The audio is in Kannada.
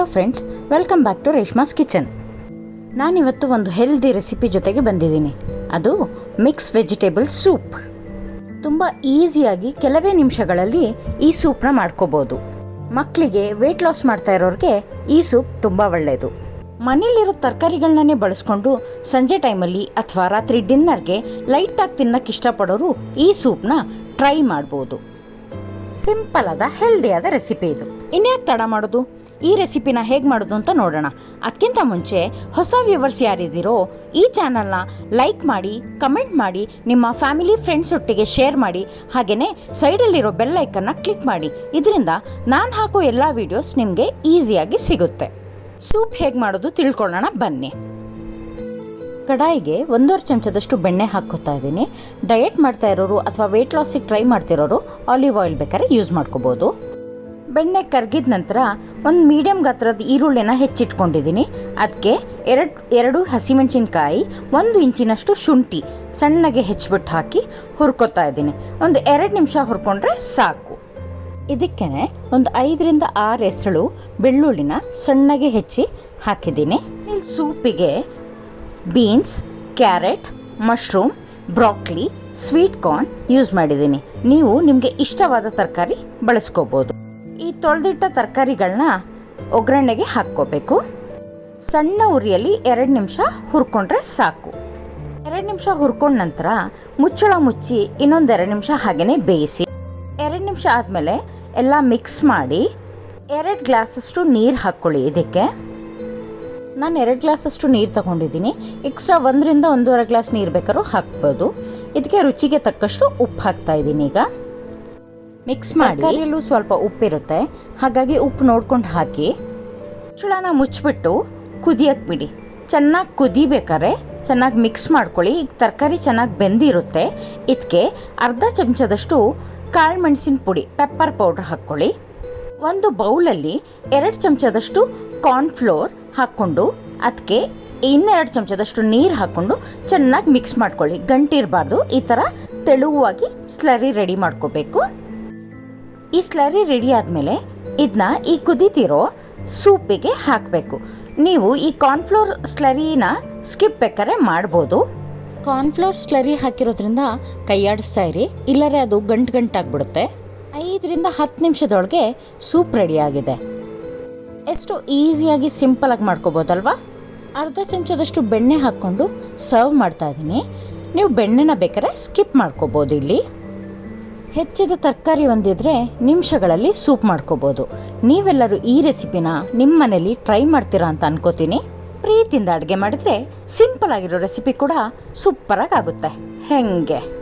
Hello friends welcome back to Reshma's kitchen ನಾನಿವತ್ತು ಒಂದು ಹೆಲ್ದಿ ರೆಸಿಪಿ ಜೊತೆಗೆ ಬಂದಿದ್ದೀನಿ. ಅದು ಮಿಕ್ಸ್ ವೆಜಿಟೇಬಲ್ ಸೂಪ್ ತುಂಬ ಈಸಿಯಾಗಿ ಕೆಲವೇ ನಿಮಿಷಗಳಲ್ಲಿ ಈ ಸೂಪ್ನ ಮಾಡ್ಕೋಬೋದು. ಮಕ್ಕಳಿಗೆ ವೆಯ್ಟ್ ಲಾಸ್ ಮಾಡ್ತಾ ಇರೋರಿಗೆ ಈ ಸೂಪ್ ತುಂಬ ಒಳ್ಳೆಯದು ಮನೆಯಲ್ಲಿರೋ ತರಕಾರಿಗಳನ್ನೇ ಬಳಸ್ಕೊಂಡು ಸಂಜೆ ಟೈಮಲ್ಲಿ ಅಥವಾ ರಾತ್ರಿ ಡಿನ್ನರ್ಗೆ ಲೈಟಾಗಿ ತಿನ್ನಕ್ಕೆ ಇಷ್ಟಪಡೋರು ಈ ಸೂಪ್ನ ಟ್ರೈ ಮಾಡ್ಬೋದು. ಸಿಂಪಲ್ ಆದ ಹೆಲ್ದಿಯಾದ ರೆಸಿಪಿ ಇದು. ಇನ್ಯಾಕೆ ತಡ ಮಾಡೋದು? ಈ ರೆಸಿಪಿನ ಹೇಗೆ ಮಾಡೋದು ಅಂತ ನೋಡೋಣ. ಅದಕ್ಕಿಂತ ಮುಂಚೆ ಹೊಸ ವ್ಯೂವರ್ಸ್ ಯಾರಿದ್ದೀರೋ ಈ ಚಾನಲ್ನ ಲೈಕ್ ಮಾಡಿ ಕಮೆಂಟ್ ಮಾಡಿ, ನಿಮ್ಮ ಫ್ಯಾಮಿಲಿ ಫ್ರೆಂಡ್ಸ್ ಒಟ್ಟಿಗೆ ಶೇರ್ ಮಾಡಿ ಹಾಗೆಯೇ ಸೈಡಲ್ಲಿರೋ ಬೆಲ್ ಐಕನ್ನ ಕ್ಲಿಕ್ ಮಾಡಿ. ಇದರಿಂದ ನಾನು ಹಾಕೋ ಎಲ್ಲ ವೀಡಿಯೋಸ್ ನಿಮಗೆ ಈಸಿಯಾಗಿ ಸಿಗುತ್ತೆ. ಸೂಪ್ ಹೇಗೆ ಮಾಡೋದು ತಿಳ್ಕೊಳ್ಳೋಣ ಬನ್ನಿ. ಕಡಾಯಿಗೆ ಒಂದೂವರೆ ಚಮಚದಷ್ಟು ಬೆಣ್ಣೆ ಹಾಕ್ಕೋತಾ ಇದ್ದೀನಿ. ಡಯಟ್ ಮಾಡ್ತಾ ಇರೋರು ಅಥವಾ ವೆಯ್ಟ್ ಲಾಸಿಗೆ ಟ್ರೈ ಮಾಡ್ತಿರೋರು ಆಲಿವ್ ಆಯಿಲ್ ಬೇಕಾದ್ರೆ ಯೂಸ್ ಮಾಡ್ಕೋಬೋದು. ಬೆಣ್ಣೆ ಕರಗಿದ ನಂತರ ಒಂದು ಮೀಡಿಯಮ್ ಗಾತ್ರದ ಈರುಳ್ಳಿನ ಹೆಚ್ಚಿಟ್ಕೊಂಡಿದ್ದೀನಿ ಅದಕ್ಕೆ ಎರಡು ಎರಡು ಹಸಿಮೆಣಸಿನ್ಕಾಯಿ, ಒಂದು ಇಂಚಿನಷ್ಟು ಶುಂಠಿ ಸಣ್ಣಗೆ ಹೆಚ್ಚಿಬಿಟ್ಟು ಹಾಕಿ ಹುರ್ಕೊತಾ ಇದ್ದೀನಿ. ಒಂದು ಎರಡು ನಿಮಿಷ ಹುರ್ಕೊಂಡ್ರೆ ಸಾಕು. ಇದಕ್ಕೆ ಒಂದು ಐದರಿಂದ ಆರು ಎಸಳು ಬೆಳ್ಳುಳ್ಳಿನ ಸಣ್ಣಗೆ ಹೆಚ್ಚಿ ಹಾಕಿದ್ದೀನಿ. ಇಲ್ಲಿ ಸೂಪಿಗೆ beans, carrot, mushroom, broccoli, sweet corn use ಮಾಡಿದ್ದೀನಿ. ನೀವು ನಿಮಗೆ ಇಷ್ಟವಾದ ತರಕಾರಿ ಬಳಸ್ಕೋಬೋದು. ಈ ತೊಳೆದಿಟ್ಟ ತರಕಾರಿಗಳನ್ನ ಒಗ್ಗರಣೆಗೆ ಹಾಕ್ಕೋಬೇಕು. ಸಣ್ಣ ಉರಿಯಲ್ಲಿ ಎರಡು ನಿಮಿಷ ಹುರ್ಕೊಂಡ್ರೆ ಸಾಕು. ಎರಡು ನಿಮಿಷ ಹುರ್ಕೊಂಡ ನಂತರ ಮುಚ್ಚಳ ಮುಚ್ಚಿ ಇನ್ನೊಂದು ಎರಡು ನಿಮಿಷ ಹಾಗೆಯೇ ಬೇಯಿಸಿ. ಎರಡು ನಿಮಿಷ ಆದಮೇಲೆ ಎಲ್ಲ ಮಿಕ್ಸ್ ಮಾಡಿ ಎರಡು ಗ್ಲಾಸಷ್ಟು ನೀರು ಹಾಕ್ಕೊಳ್ಳಿ ಇದಕ್ಕೆ. ನಾನು ಎರಡು ಗ್ಲಾಸಷ್ಟು ನೀರು ತಗೊಂಡಿದ್ದೀನಿ. ಎಕ್ಸ್ಟ್ರಾ ಒಂದರಿಂದ ಒಂದೂವರೆ ಗ್ಲಾಸ್ ನೀರು ಬೇಕಾದ್ರೂ ಹಾಕ್ಬೋದು. ಇದಕ್ಕೆ ರುಚಿಗೆ ತಕ್ಕಷ್ಟು ಉಪ್ಪು ಹಾಕ್ತಾ ಇದ್ದೀನಿ ಈಗ. ಮಿಕ್ಸ್ ಮಾಡಿ. ಸ್ವಲ್ಪ ಉಪ್ಪಿರುತ್ತೆ. ಹಾಗಾಗಿ ಉಪ್ಪು ನೋಡ್ಕೊಂಡು ಹಾಕಿ. ಚುಳನ ಮುಚ್ಚಿಬಿಟ್ಟು ಕುದಿಯಕ್ಕೆ ಬಿಡಿ. ಚೆನ್ನಾಗಿ ಕುದಿಬೇಕಾದ್ರೆ ಚೆನ್ನಾಗಿ ಮಿಕ್ಸ್ ಮಾಡ್ಕೊಳ್ಳಿ. ಈಗ ತರಕಾರಿ ಚೆನ್ನಾಗಿ ಬೆಂದಿರುತ್ತೆ. ಇದಕ್ಕೆ ಅರ್ಧ ಚಮಚದಷ್ಟು ಕಾಳು ಮೆಣಸಿನ ಪುಡಿ ಪೆಪ್ಪರ್ ಪೌಡ್ರ್ ಹಾಕ್ಕೊಳ್ಳಿ. ಒಂದು ಬೌಲಲ್ಲಿ ಎರಡು ಚಮಚದಷ್ಟು ಕಾರ್ನ್ಫ್ಲೋರ್ ಹಾಕ್ಕೊಂಡು ಅದಕ್ಕೆ ಇನ್ನೆರಡು ಚಮಚದಷ್ಟು ನೀರು ಹಾಕ್ಕೊಂಡು ಚೆನ್ನಾಗಿ ಮಿಕ್ಸ್ ಮಾಡ್ಕೊಳ್ಳಿ. ಗಂಟಿರಬಾರ್ದು. ಈ ಥರ ತೆಳುವಾಗಿ ಸ್ಲರಿ ರೆಡಿ ಮಾಡ್ಕೋಬೇಕು. ಈ ಸ್ಲರಿ ರೆಡಿ ಆದಮೇಲೆ ಇದನ್ನ ಈ ಕುದೀತಿರೋ ಸೂಪಿಗೆ ಹಾಕಬೇಕು. ನೀವು ಈ ಕಾರ್ನ್ಫ್ಲೋರ್ ಸ್ಲರಿನ ಸ್ಕಿಪ್ ಬೇಕಾದ್ರೆ ಮಾಡ್ಬೋದು. ಕಾರ್ನ್ಫ್ಲೋರ್ ಸ್ಲರಿ ಹಾಕಿರೋದ್ರಿಂದ ಕೈಯಾಡಿಸ್ತಾ ಇರಿ, ಇಲ್ಲರೆ ಅದು ಗಂಟು ಗಂಟಾಗ್ಬಿಡುತ್ತೆ ಐದರಿಂದ ಹತ್ತು ನಿಮಿಷದೊಳಗೆ ಸೂಪ್ ರೆಡಿಯಾಗಿದೆ ಎಷ್ಟು ಈಸಿಯಾಗಿ ಸಿಂಪಲಾಗಿ ಮಾಡ್ಕೋಬೋದಲ್ವಾ? ಅರ್ಧ ಚಮಚದಷ್ಟು ಬೆಣ್ಣೆ ಹಾಕ್ಕೊಂಡು ಸರ್ವ್ ಮಾಡ್ತಾ ಇದ್ದೀನಿ. ನೀವು ಬೆಣ್ಣೆನ ಬೇಕಾದ್ರೆ ಸ್ಕಿಪ್ ಮಾಡ್ಕೋಬೋದು ಇಲ್ಲಿ. ಹೆಚ್ಚಿದ ತರಕಾರಿ ಒಂದಿದ್ರೆ ನಿಮಿಷಗಳಲ್ಲಿ ಸೂಪ್ ಮಾಡ್ಕೋಬೋದು. ನೀವೆಲ್ಲರೂ ಈ ರೆಸಿಪಿನ ನಿಮ್ಮ ಮನೇಲಿ ಟ್ರೈ ಮಾಡ್ತೀರಾ ಅಂತ ಅನ್ಕೋತೀನಿ. ಪ್ರೀತಿಯಿಂದ ಅಡುಗೆ ಮಾಡಿದ್ರೆ ಸಿಂಪಲ್ ಆಗಿರೋ ರೆಸಿಪಿ ಕೂಡ ಸೂಪರಾಗಿ ಆಗುತ್ತೆ. ಹೆಂಗೆ?